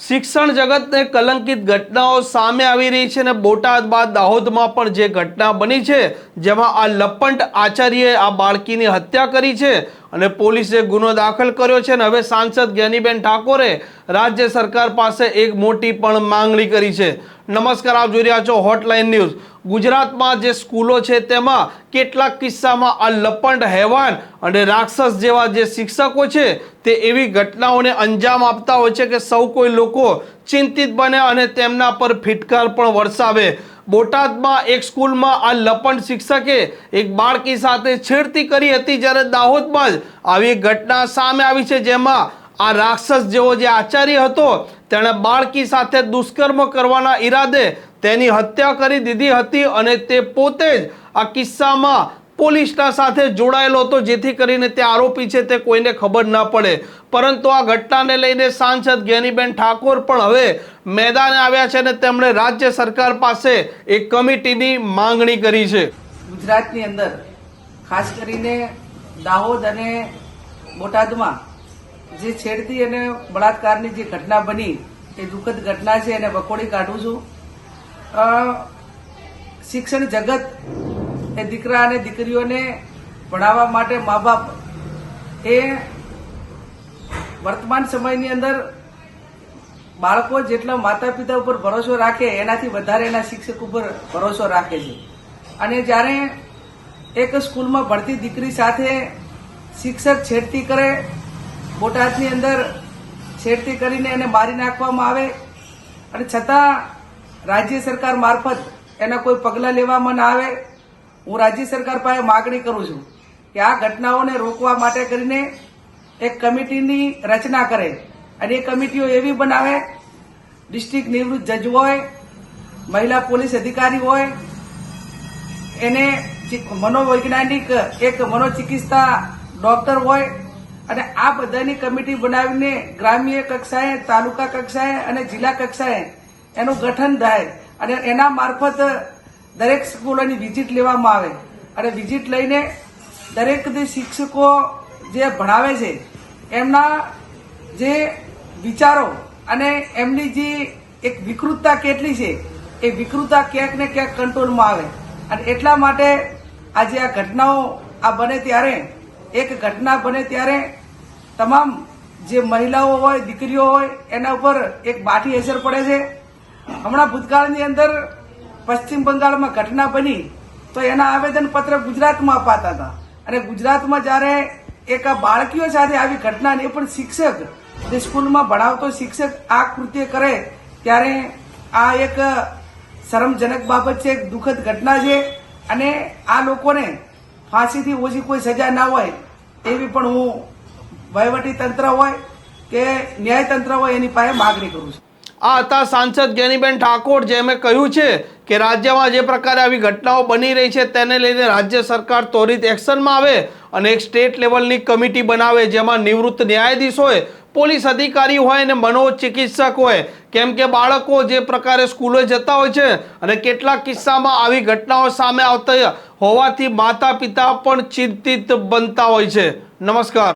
શિક્ષણ જગતને કલંકિત ઘટનાઓ સામે આવી રહી છે અને બોટાદ બાદ દાહોદમાં પણ જે ઘટના બની છે જેમાં આ લપંટ આચાર્યએ આ બાળકીની હત્યા કરી છે અને પોલીસે ગુનો દાખલ કર્યો છે અને હવે સાંસદ જ્ઞાનીબેન ઠાકોરે રાજ્ય સરકાર પાસે એક મોટી પણ માંગણી કરી છે. નમસ્કાર, આપ જોઈ રહ્યા છો હોટલાઇન ન્યૂઝ ગુજરાતમાં જે સ્કૂલો છે તેમાં કેટલાક કિસ્સામાં આ લપંડ હેવાન અને રાક્ષસ જેવા જે શિક્ષકો છે તે એવી ઘટનાઓને અંજામ આપતા હોય છે કે સૌ કોઈ લોકો ચિંતિત બને અને તેમના પર ફિટકાર પણ વરસાવે. બોટાદમાં એક સ્કૂલમાં આ લપંડ શિક્ષકે એક બાળકી સાથે છેડતી કરી હતી જ્યારે દાહોદમાં જ આવી ઘટના સામે આવી છે જેમાં આ રાક્ષસ જેવો જે આચાર્ય હતો, તેણે બાળકી સાથે દુષ્કર્મ કરવાના ઈરાદે તેની હત્યા કરી દીધી હતી અને તે પોતે જ આ કિસ્સામાં પોલીસના સાથે જોડાયેલો હતો, જેથી કરીને તે આરોપી છે તે કોઈને ખબર ના પડે. પરંતુ આ ઘટનાને લઈને સાંસદ જ્ઞાનીબેન ઠાકોર પણ હવે મેદાને આવ્યા છે અને તેમણે રાજ્ય સરકાર પાસે એક કમિટીની માંગણી કરી છે. ગુજરાતની અંદર, ખાસ કરીને દાહોદ અને બોટાદમાં જે છેડતી અને બળાત્કારની જે ઘટના બની, એ દુઃખદ ઘટના છે, એને વખોડી કાઢું છું. શિક્ષણ જગત એ દીકરા અને દીકરીઓને ભણાવવા માટે મા બાપ એ વર્તમાન સમયની અંદર બાળકો જેટલો માતા પિતા ઉપર ભરોસો રાખે, એનાથી વધારે એના શિક્ષક ઉપર ભરોસો રાખે છે. અને જ્યારે એક સ્કૂલમાં ભણતી દીકરી સાથે શિક્ષક છેડતી કરે, બોટાદની અંદર છેડતી કરીને એને મારી નાખવામાં આવે, અને છતાં રાજ્ય સરકાર મારફત એના કોઈ પગલાં લેવામાં ના આવે હું રાજ્ય સરકાર પાસે માગણી કરું છું કે આ ઘટનાઓને રોકવા માટે કરીને એક કમિટીની રચના કરે અને એ કમિટીઓ એવી બનાવે, ડિસ્ટ્રિક્ટ નિવૃત્ત જજ હોય, મહિલા પોલીસ અધિકારી હોય, એને મનોવૈજ્ઞાનિક, એક મનોચિકિત્સા ડોક્ટર હોય, અને આ બધાની કમિટી બનાવીને ગ્રામ્ય કક્ષાએ, તાલુકા કક્ષાએ અને જિલ્લા કક્ષાએ એનું ગઠન થાય. અને એના મારફત દરેક સ્કૂલોની વિઝિટ લેવામાં આવે અને વિઝિટ લઈને દરેક શિક્ષકો જે ભણાવે છે, એમના જે વિચારો અને એમની જે એક વિકૃતતા કેટલી છે, એ વિકૃતતા ક્યાંક ને ક્યાંક કંટ્રોલમાં આવે. અને એટલા માટે આજે આ ઘટનાઓ આ બને ત્યારે, એક ઘટના બને ત્યારે તમામ જે મહિલાઓ હોય, દીકરીઓ હોય, એના ઉપર એક બાઠી અસર પડે છે. હમણાં ભૂતકાળની અંદર પશ્ચિમ બંગાળમાં ઘટના બની તો એના આવેદન પત્ર ગુજરાતમાં અપાતા હતા. અને ગુજરાતમાં જ્યારે એક આ બાળકીઓ સાથે આવી ઘટના એ પણ શિક્ષક, જે સ્કૂલમાં ભણાવતો શિક્ષક આ કૃત્ય કરે, ત્યારે આ એક શરમજનક બાબત છે, એક દુઃખદ ઘટના છે. અને આ લોકોને ફાંસીથી ઓછી કોઈ સજા ના હોય એવી પણ હું વહીવટી તંત્ર હોય કે ન્યાયતંત્ર હોય એની પાસે માગણી કરું છું. આ હતા સાંસદ જ્ઞાનીબેન ઠાકોર, જેમણે કહ્યું છે કે રાજ્યમાં જે પ્રકારે આવી ઘટનાઓ બની રહી છે, તેને લઈને રાજ્ય સરકાર ત્વરિત એક્શનમાં આવે અને એક સ્ટેટ લેવલની કમિટી બનાવે જેમાં નિવૃત્ત ન્યાયાધીશ હોય, પોલીસ અધિકારી હોય અને મનોચિકિત્સક હોય. કેમ કે બાળકો જે પ્રકારે સ્કૂલે જતા હોય છે અને કેટલાક કિસ્સામાં આવી ઘટનાઓ સામે આવતા હોવાથી માતા પિતા પણ ચિંતિત બનતા હોય છે. નમસ્કાર.